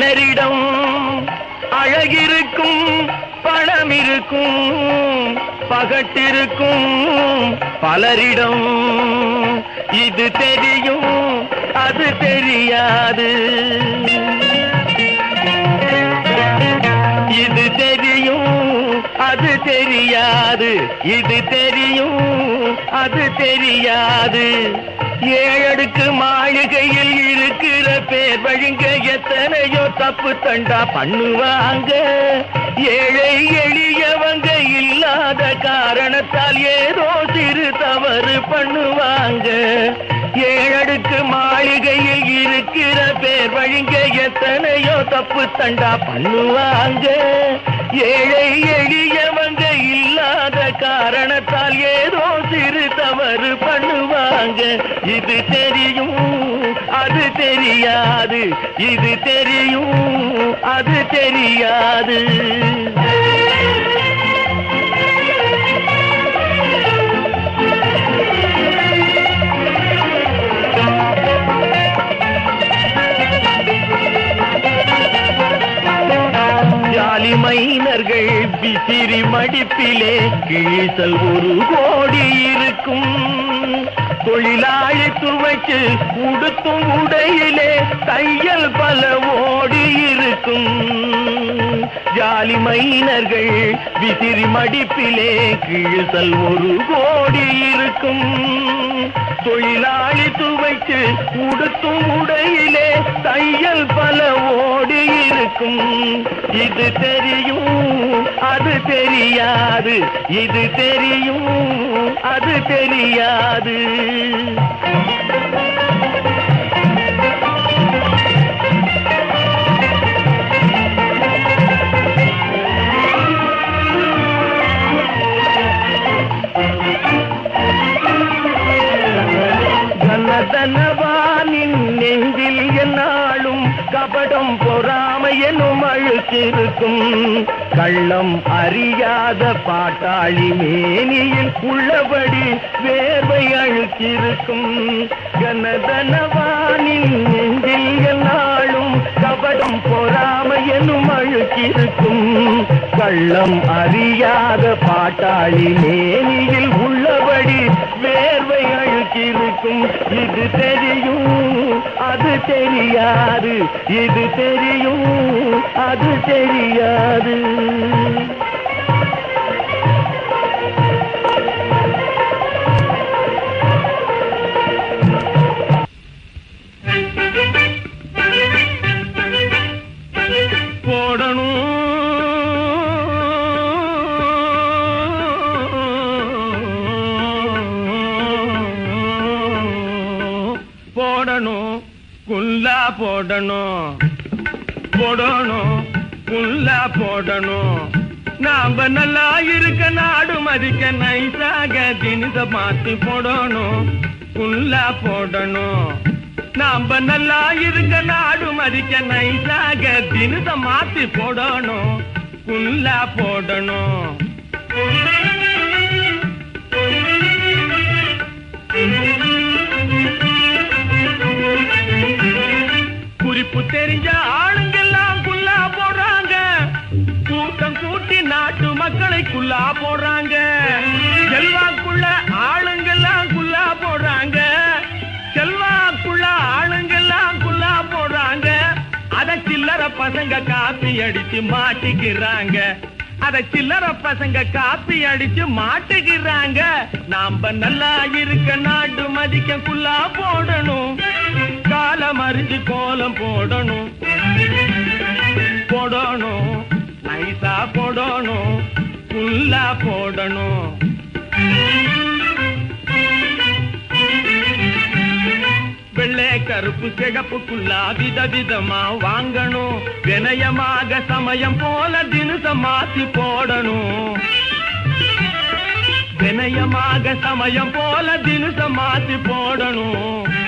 சிலரிடம் அழகிருக்கும் பணம் இருக்கும் பகட்டிருக்கும் பலரிடம். இது தெரியும் அது தெரியாது. இது தெரியும் அது தெரியாது. இது தெரியும் அது தெரியாது. ஏழடுக்கு மாளிகையில் இருக்கிற பேர் வழிங்க எத்தனையோ தப்பு தண்டா பண்ணுவாங்க. ஏழை எளியவங்க இல்லாத காரணத்தால் ஏதோ சிறு தவறு பண்ணுவாங்க. ஏழடுக்கு மாளிகையில் இருக்கிற பேர் வழிங்க எத்தனையோ தப்பு தண்டா பண்ணுவாங்க. ஏழை எளியவங்க இல்லாத காரணத்தால் ஏதோ தவறு பண்ணுவாங்க. இது தெரியும் அது தெரியாது. இது தெரியும் அது தெரியாது. விசிறி மடிப்பிலே கிழிசல் ஒரு கோடி இருக்கும். தொழிலாளி துவைச்சு உடுத்தும் உடையிலே தையல் ஜாலி மைனர்கள் விசிறி மடிப்பிலே கிழிசல் ஒரு கோடி இருக்கும். தொழிலாளி துவைக்கு உடுத்தும் உடையிலே தையல் பல ஓடி இருக்கும். இது தெரியும் அது தெரியாது. இது தெரியும் அது தெரியாது. எனும் கள்ளம் அறியாத பாட்டாளி மேனியில் உள்ளபடி வேர்வை அழுத்திருக்கும். கனதனவானின் நெஞ்சில் என்னாலும் கபடம் பொறாமை எனும் அழுக்கிருக்கும் கள்ளம் அறியாத பாட்டாளி மேனியில் உள்ளபடி வேர்வை அழு அழுக்கிருக்கும் இது தெரியும். அது தெரியாது இது தெரியும். அது தெரியாது. போடணும் குல்லா போடணும். போடணும் குல்லா போடணும். நாம நல்லா இருக்க நாடு மதிக்க நைசாக தினிச மாத்தி போடணும் குல்லா போடணும். நாம நல்லா இருக்க நாடு மதிக்க நைசாக தினிச மாத்தி போடணும் குல்லா போடணும். குறிப்பு தெரிஞ்ச ஆளுங்கெல்லாம் குல்லா போடுறாங்க. கூட்டம் கூட்டி நாட்டு மக்களை குல்லா போடுறாங்க. செல்வாக்குள்ள ஆளுங்கெல்லாம் குல்லா போடுறாங்க. செல்வாக்குள்ள ஆளுங்கெல்லாம் குல்லா போடுறாங்க. அத சில்லற பசங்க காப்பி அடிச்சு மாட்டிக்கிறாங்க. அத சில்லற பசங்க காப்பி அடிச்சு மாட்டுகிறாங்க. நாம நல்லா இருக்க நாட்டு மதிக்க குல்லா போடணும். காலம் அறிஞ்சு கோலம் போடணும். போடணும். நைசா போடணும். புல்லா போடணும். வெள்ளை கருப்பு சிகப்புக்குள்ளா விதவிதமா வாங்கணும். வினயமாக சமயம் போல தினசம் மாத்தி போடணும். வினயமாக சமயம் போல தினசம் மாத்தி போடணும்.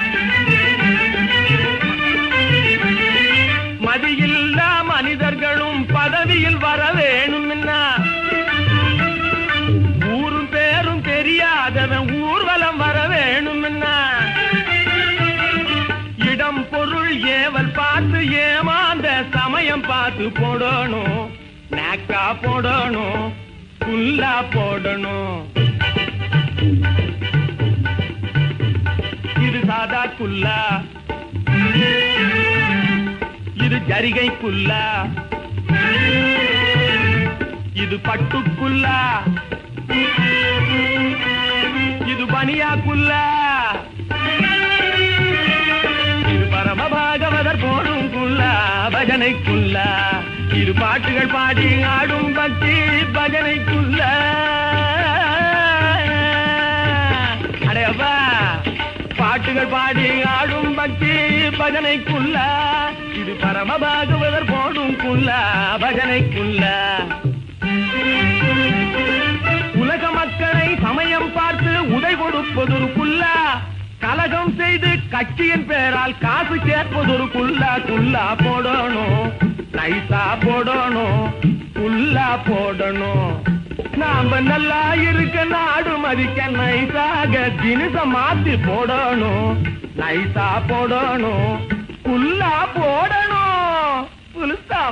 பாட்டு போடணும் நாக்கா போடணும் குல்லா போடணும். இது சாதா குல்லா இது ஜரிகை குல்லா இது பட்டுக்குல்லா இது பனியா குல்லா பஜனைக்குள்ள. இரு பாட்டுகள் பாடி ஆடும் பக்தி பஜனைக்குள்ள. அடையப்பா பாட்டுகள் பாடி ஆடும் பக்தி பஜனைக்குள்ள. இது பரம பாகவதர் போடும் குள்ள பஜனைக்குள்ள. உலக மக்களை சமயம் பார்த்து உதை கொடுப்பதொரு குல்லா கலகம் செய்து கட்சியின் பேரால் காசு கேட்பது ஒரு குல்லா குல்லா போடணும். நைசா போடணும். குல்லா போடணும். நாம நல்லா இருக்க நாடு மதிக்க நைசாக தினச மாத்தி போடணும். நைசா போடணும். குல்லா போடணும். புலுசா